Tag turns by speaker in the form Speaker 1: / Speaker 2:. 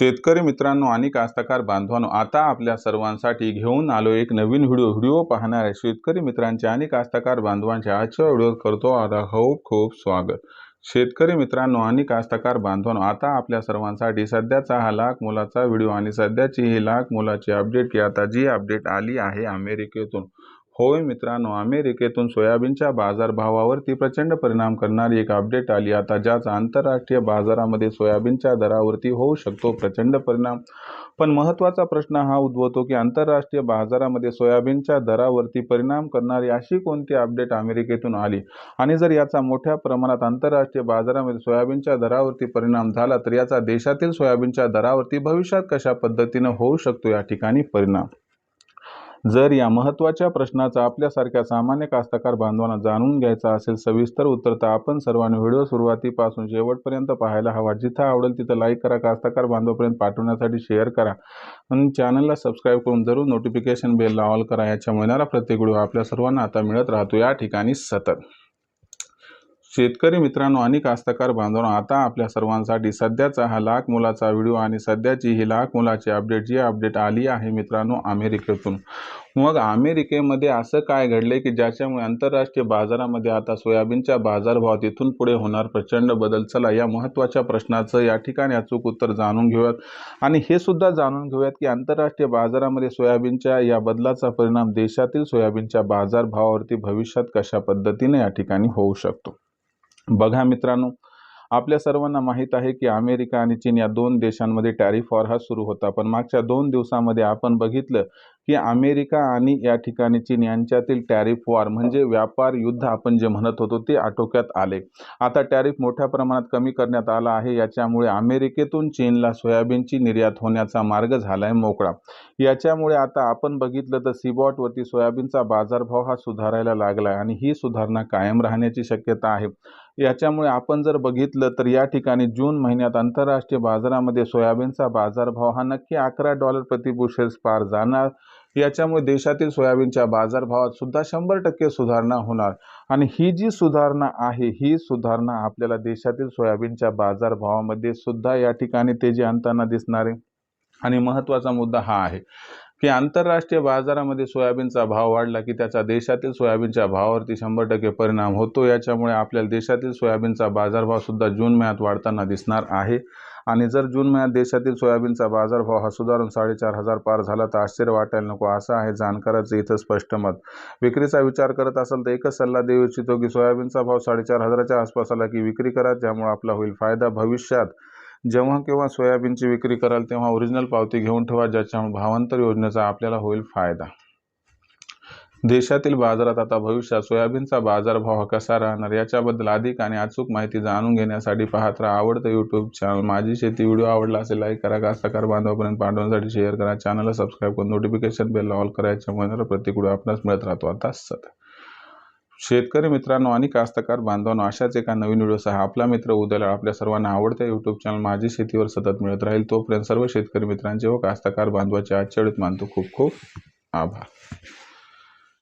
Speaker 1: शेतकरी मित्रांनो आणि कास्तकार बांधवांनो आता आपल्या सर्वांसाठी घेऊन आलो एक नवीन व्हिडिओ. व्हिडिओ पाहणाऱ्या शेतकरी मित्रांचे आणि कास्तकार बांधवांच्या आजच्या व्हिडिओ करतो आता खूप खूप स्वागत. शेतकरी मित्रांनो आणि कास्तकार बांधवांनो आता आपल्या सर्वांसाठी सध्याचा हा लाख मुलाचा व्हिडिओ आणि सध्याची ही लाख मुलाची अपडेट की आता जी अपडेट आली आहे अमेरिकेतून होय मित्रांनो अमेरिकेतून सोयाबीनच्या बाजारभावावरती प्रचंड परिणाम करणारी एक अपडेट आली. आता ज्याचा आंतरराष्ट्रीय बाजारामध्ये सोयाबीनच्या दरावरती होऊ शकतो प्रचंड परिणाम. पण महत्त्वाचा प्रश्न हा उद्भवतो की आंतरराष्ट्रीय बाजारामध्ये सोयाबीनच्या दरावरती परिणाम करणारी अशी कोणती अपडेट अमेरिकेतून आली? आणि जर याचा मोठ्या प्रमाणात आंतरराष्ट्रीय बाजारामध्ये सोयाबीनच्या दरावरती परिणाम झाला तर याचा देशातील सोयाबीनच्या दरावरती भविष्यात कशा पद्धतीनं होऊ शकतो या ठिकाणी परिणाम? जर या महत्त्वाच्या प्रश्नाचा आपल्यासारख्या सामान्य कास्तकार बांधवांना जाणून घ्यायचा असेल सविस्तर उत्तर तर आपण सर्वांनी व्हिडिओ सुरुवातीपासून शेवटपर्यंत पाहायला हवा. जिथं आवडेल तिथं लाईक करा कास्तकार बांधवापर्यंत पाठवण्यासाठी शेअर करा. आणि चॅनलला सबस्क्राईब करून जरूर नोटिफिकेशन बेलला ऑल करा. याच्यामुळे येणारा प्रत्येक व्हिडिओ आपल्या सर्वांना आता मिळत राहतो. या ठिकाणी सतत. शेतकरी मित्रांनो आणि कास्तकार बांधवांनो आता आपल्या सर्वांसाठी सध्याचा हा लाख मुलाचा व्हिडिओ आणि सध्याची ही लाख मुलाची अपडेट जी अपडेट आली आहे मित्रांनो अमेरिकेतून. मग अमेरिकेमध्ये असं काय घडले की ज्याच्यामुळे आंतरराष्ट्रीय बाजारामध्ये आता सोयाबीनच्या बाजारभावात इथून पुढे होणार प्रचंड बदल? चला या महत्त्वाच्या प्रश्नाचं या ठिकाणी अचूक उत्तर जाणून घेऊयात. आणि हे सुद्धा जाणून घेऊयात की आंतरराष्ट्रीय बाजारामध्ये सोयाबीनच्या या बदलाचा परिणाम देशातील सोयाबीनच्या बाजारभावावरती भविष्यात कशा पद्धतीने या ठिकाणी होऊ शकतो? बघा मित्रांनो आपल्या सर्वांना माहीत आहे की अमेरिका आणि चीन या दोन देशांमध्ये टॅरिफ वॉर हा सुरू होता. पण मागच्या दोन दिवसामध्ये आपण बघितलं की अमेरिका आणि या ठिकाणी चीन यांच्यातील टॅरिफ वॉर म्हणजे व्यापार युद्ध आपण जे म्हणत होतो ते आटोक्यात आले. आता टॅरिफ मोठ्या प्रमाणात कमी करण्यात आला आहे याच्यामुळे अमेरिकेतून चीनला सोयाबीनची निर्यात होण्याचा मार्ग झाला आहे मोकळा. याच्यामुळे आता आपण बघितलं तर सीबॉटवरती सोयाबीनचा बाजारभाव हा सुधारायला लागला आणि ही सुधारणा कायम राहण्याची शक्यता आहे. याच्यामुळे आपण जर बघितलं तर या ठिकाणी जून महिन्यात आंतरराष्ट्रीय बाजारामध्ये सोयाबीनचा बाजारभाव हा नक्की अकरा डॉलर प्रति बुशेल्स पार जाणार याच्यामुळे देशातील सोयाबीनच्या बाजारभावात सुद्धा शंभर टक्के सुधारणा होणार. आणि ही जी सुधारणा आहे ही सुधारणा आपल्याला देशातील सोयाबीनच्या बाजारभावामध्ये सुद्धा या ठिकाणी तेजी आणताना दिसणार. आहे आणि महत्त्वाचा मुद्दा हा आहे. की आंतरराष्ट्रीय बाजारामध्ये सोयाबीनचा भाव वाढला की त्याचा देशातील सोयाबीनच्या भावावरती शंभर टक्के परिणाम होतो. याच्यामुळे आपल्याला देशातील सोयाबीनचा बाजारभावसुद्धा जून महिन्यात वाढताना दिसणार आहे. आणि जर जून महिन्यात देशातील सोयाबीनचा बाजारभाव हा सुधारून साडेचार हजार पार झाला तर आश्चर्य वाटायला नको. असं आहे जाणकाराचं इथं स्पष्ट मत. विक्रीचा विचार करत असाल तर एकच सल्ला देऊ इच्छितो की सोयाबीनचा भाव साडेचार हजाराच्या आसपास आला की विक्री करा. ज्यामुळे आपला होईल फायदा. भविष्यात जेव्हा केव्हा सोयाबीनची विक्री कराल तेव्हा ओरिजिनल पावती घेऊन ठेवा ज्याच्यामुळे भावांतर योजनेचा आपल्याला होईल फायदा. देशातील बाजारात आता भविष्यात सोयाबीनचा बाजारभाव कसा राहणार याच्याबद्दल अधिक आणि अचूक माहिती जाणून घेण्यासाठी पाहत राहा. आवडतं यूट्यूब चॅनल माझी शेती व्हिडिओ आवडला असेल लाईक करा. कास्तकार बांधवापर्यंत पाठवण्यासाठी शेअर करा. चॅनलला सबस्क्राईब करून नोटिफिकेशन बेल ऑल करायच्या प्रत्येक व्हिडिओ आपणास मिळत राहतो. आता सध्या शेतकरी मित्रांनो आणि कास्तकार बांधवांनो अशाच एका नवीन व्हिडिओसह आपला मित्र उद्याला आपल्या सर्वांना आवडत्या यूट्यूब चॅनल माझी शेतीवर सतत मिळत राहील. तोपर्यंत सर्व शेतकरी मित्रांचे व कास्तकार बांधवाचे आजच्या मानतो खूप खूप आभार.